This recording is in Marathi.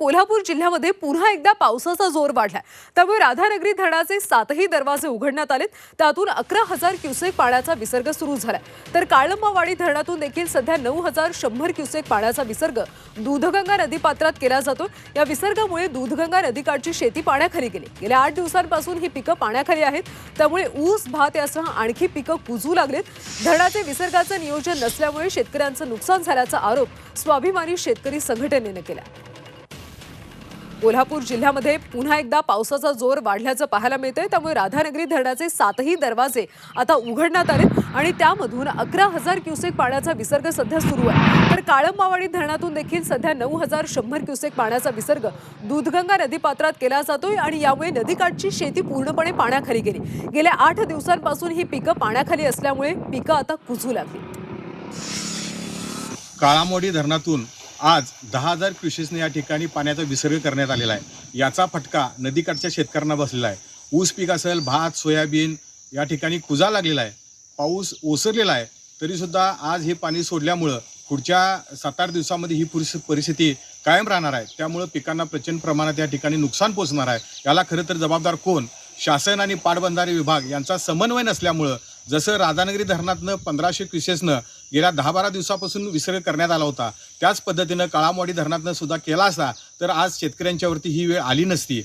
कोल्हापूर जिल्ह्यामध्ये पुन्हा एकदा पावसाचा जोर वाढलाय. त्यामुळे राधानगरी धरणाचे सातही दरवाजे उघडण्यात आलेत. त्यातून अकरा हजार क्युसेक पाण्याचा विसर्ग सुरू झालाय. तर काळंबावाडी धरणातून देखील सध्या नऊ हजार शंभर क्युसेक पाण्याचा विसर्ग दूधगंगा नदीपात्रात केला जातो या विसर्गामुळे दूधगंगा नदीकाठची शेती पाण्याखाली गेली. गेल्या आठ दिवसांपासून ही पिकं पाण्याखाली आहेत. त्यामुळे ऊस भात यासह आणखी पिकं कुजू लागलेत. धरणाचे विसर्गाचं नियोजन नसल्यामुळे शेतकऱ्यांचं नुकसान झाल्याचा आरोप स्वाभिमानी शेतकरी संघटनेनं केला कोल्हापूर जिल्ह्यामध्ये पुन्हा एकदा पावसाचा जोर वाढल्याचं पाहायला मिळतंय. त्यामुळे राधानगरी धरणाचे सातही दरवाजे आता उघडण्यात आले आणि त्यामधून अकरा हजार क्युसेक पाण्याचा विसर्ग सध्या सुरू आहे. तर काळंबावाडी धरणातून देखील सध्या नऊ हजार शंभर क्युसेक पाण्याचा विसर्ग दूधगंगा नदीपात्रात केला जातोय आणि यामुळे नदीकाठची शेती पूर्णपणे पाण्याखाली गेली. गेल्या आठ दिवसांपासून ही पिकं पाण्याखाली असल्यामुळे पिकं आता कुजू लागली. काळामोडी धरणातून आज दहा हजार क्युशेसने या ठिकाणी पाण्याचा विसर्ग करण्यात आलेला आहे. याचा फटका नदीकाठच्या शेतकऱ्यांना बसलेला आहे. ऊस पीक असेल भात सोयाबीन या ठिकाणी कुजा लागलेला आहे. पाऊस ओसरलेला आहे तरीसुद्धा आज हे पाणी सोडल्यामुळं पुढच्या सात आठ दिवसामध्ये ही पुरी परिस्थिती कायम राहणार आहे. त्यामुळं पिकांना प्रचंड प्रमाणात या ठिकाणी नुकसान पोचणार आहे. याला खरं तर जबाबदार कोण? शासन आणि पाटबंधारे विभाग यांचा समन्वय नसल्यामुळं जसं राधानगरी धरणातनं पंधराशे क्युसेसनं गेल्या दहा बारा दिवसापासून विसर्ग करण्यात आला होता. त्याच पद्धतीनं काळामोडी धरणातनं सुद्धा केला असता तर आज शेतकऱ्यांच्यावरती ही वेळ आली नसती.